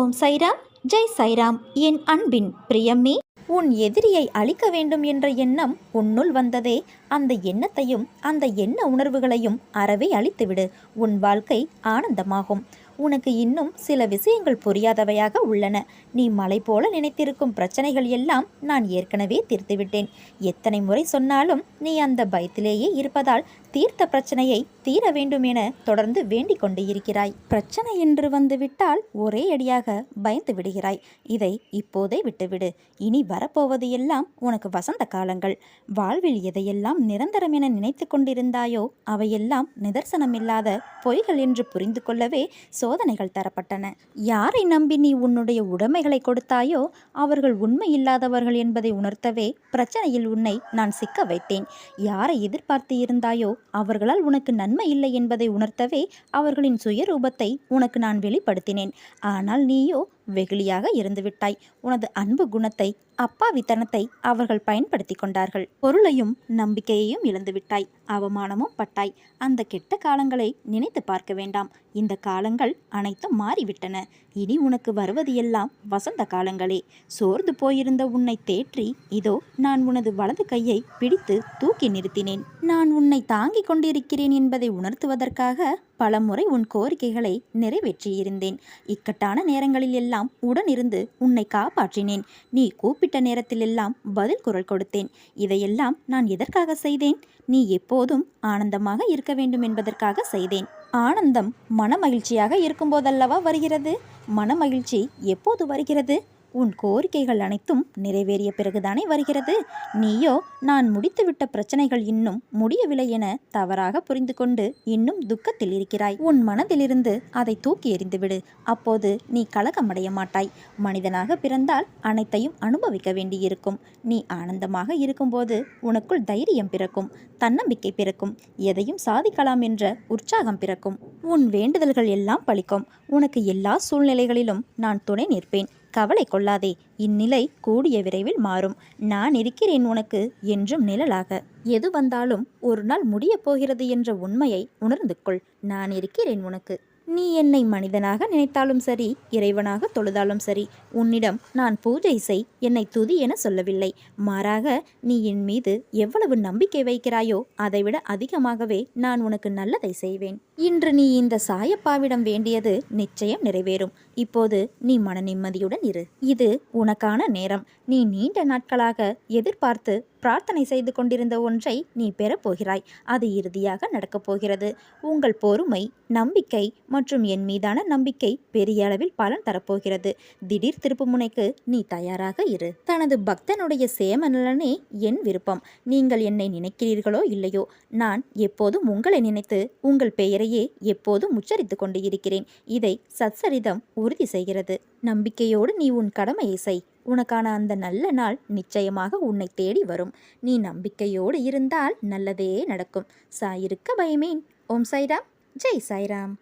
ஓம் சைராம் ஜெய் சைராம். என் அன்பின் பிரியம்மே உன் எதிரியை அழிக்க வேண்டும் என்ற எண்ணம் உன்னுள் வந்ததே. அந்த எண்ணத்தையும் அந்த எண்ண உணர்வுகளையும் அறவே அழித்துவிடு. உன் வாழ்க்கை ஆனந்தமாகும். உனக்கு இன்னும் சில விஷயங்கள் புரியாதவையாக உள்ளன. நீ மலை போல நினைத்திருக்கும் பிரச்சனைகள் எல்லாம் நான் ஏற்கனவே தீர்த்துவிட்டேன். எத்தனை முறை சொன்னாலும் நீ அந்த பயத்திலேயே இருப்பதால் தீர்த்த பிரச்சனையை தீர வேண்டும் என தொடர்ந்து வேண்டிக் கொண்டு இருக்கிறாய். பிரச்சனை என்று வந்துவிட்டால் ஒரே அடியாக பயந்து விடுகிறாய். இதை இப்போதே விட்டுவிடு. இனி வரப்போவது எல்லாம் உனக்கு வசந்த காலங்கள். வாழ்வில் எதையெல்லாம் நிரந்தரம் என நினைத்து கொண்டிருந்தாயோ அவையெல்லாம் நிதர்சனமில்லாத பொய்கள் என்று புரிந்து கொள்ளவே சோதனைகள் தரப்பட்டன. யாரை நம்பி நீ உன்னுடைய உடைமைகளை கொடுத்தாயோ அவர்கள் உண்மை இல்லாதவர்கள் என்பதை உணர்த்தவே பிரச்சனையில் உன்னை நான் சிக்க வைத்தேன். யாரை எதிர்பார்த்து இருந்தாயோ அவர்களால் உனக்கு நன்மை இல்லை என்பதை உணர்த்தவே அவர்களின் சுயரூபத்தை உனக்கு நான் வெளிப்படுத்தினேன். ஆனால் நீயோ வெகுளியாக இருந்துவிட்டாய். உனது அன்பு குணத்தை அப்பாவித்தனத்தை அவர்கள் பயன்படுத்தி கொண்டார்கள். பொருளையும் நம்பிக்கையையும் இழந்துவிட்டாய். அவமானமும் பட்டாய். அந்த கெட்ட காலங்களை நினைத்து பார்க்க வேண்டாம். இந்த காலங்கள் அனைத்தும் மாறிவிட்டன. இனி உனக்கு வருவது எல்லாம் வசந்த காலங்களே. சோர்ந்து போயிருந்த உன்னை தேற்றி இதோ நான் உனது வலது கையை பிடித்து தூக்கி நிறுத்தினேன். நான் உன்னை தாங்கிக் கொண்டிருக்கிறேன் என்பதை உணர்த்துவதற்காக பலமுறை உன் கோரிக்கைகளை நிறைவேற்றியிருந்தேன். இக்கட்டான நேரங்களில் எல்லாம் உடனிருந்து உன்னை காப்பாற்றினேன். நீ கூப்பிட்ட நேரத்திலெல்லாம் பதில் குரல் கொடுத்தேன். இதையெல்லாம் நான் எதற்காக செய்தேன்? நீ எப்போ எப்போதும் ஆனந்தமாக இருக்க வேண்டும் என்பதற்காக செய்தேன். ஆனந்தம் மனமகிழ்ச்சியாக இருக்கும்போதல்லவா வருகிறது? மனமகிழ்ச்சி எப்போது வருகிறது? உன் கோரிக்கைகள் அனைத்தும் நிறைவேறிய பிறகுதானே வருகிறது? நீயோ நான் முடித்துவிட்ட பிரச்சனைகள் இன்னும் முடியவில்லை என தவறாக புரிந்து கொண்டு இன்னும் துக்கத்தில் இருக்கிறாய். உன் மனதிலிருந்து அதை தூக்கி எறிந்துவிடு. அப்போது நீ கலகமடைய மாட்டாய். மனிதனாக பிறந்தால் அனைத்தையும் அனுபவிக்க வேண்டியிருக்கும். நீ ஆனந்தமாக இருக்கும்போது உனக்குள் தைரியம் பிறக்கும் தன்னம்பிக்கை பிறக்கும் எதையும் சாதிக்கலாம் என்ற உற்சாகம் பிறக்கும். உன் வேண்டுதல்கள் எல்லாம் பழிக்கும். உனக்கு எல்லா சூழ்நிலைகளிலும் நான் துணை நிற்பேன். கவலை கொள்ளாதே. இந்நிலை கூடிய விரைவில் மாறும். நான் இருக்கிறேன் உனக்கு என்றும் நிழலாக. எது வந்தாலும் ஒரு நாள் முடியப் போகிறது என்ற உண்மையை உணர்ந்து கொள். நான் இருக்கிறேன் உனக்கு. நீ என்னை மனிதனாக நினைத்தாலும் சரி இறைவனாக தொழுதாலும் சரி உன்னிடம் நான் பூஜை செய் என்னை துதி என சொல்லவில்லை. மாறாக நீ என் மீது எவ்வளவு நம்பிக்கை வைக்கிறாயோ அதைவிட அதிகமாகவே நான் உனக்கு நல்லதை செய்வேன். இன்று நீ இந்த சாயப்பாவிடம் வேண்டியது நிச்சயம் நிறைவேறும். இப்போது நீ மன நிம்மதியுடன் இரு. இது உனக்கான நேரம். நீ நீண்ட நாட்களாக எதிர்பார்த்து பிரார்த்தனை செய்து கொண்டிருந்த ஒன்றை நீ பெறப்போகிறாய் அது இறுதியாக நடக்கப் போகிறது. உங்கள் பொறுமை நம்பிக்கை மற்றும் என் மீதான நம்பிக்கை பெரிய அளவில் பலன் தரப்போகிறது திடீர் திருப்புமுனைக்கு நீ தயாராக இரு. தனது பக்தனுடைய சேம நலனே என் விருப்பம். நீங்கள் என்னை நினைக்கிறீர்களோ இல்லையோ நான் எப்போதும் உங்களை நினைத்து உங்கள் பெயரையே எப்போதும் உச்சரித்து கொண்டு இருக்கிறேன். இதை சத்சரிதம் உறுதி செய்கிறது. நம்பிக்கையோடு நீ உன் கடமையை செய். உனக்கான அந்த நல்ல நாள் நிச்சயமாக உன்னை தேடி வரும். நீ நம்பிக்கையோடு இருந்தால் நல்லதே நடக்கும். சாயிருக்க பயமேன். ஓம் சாய்ராம். ஜெய் சாய்ராம்.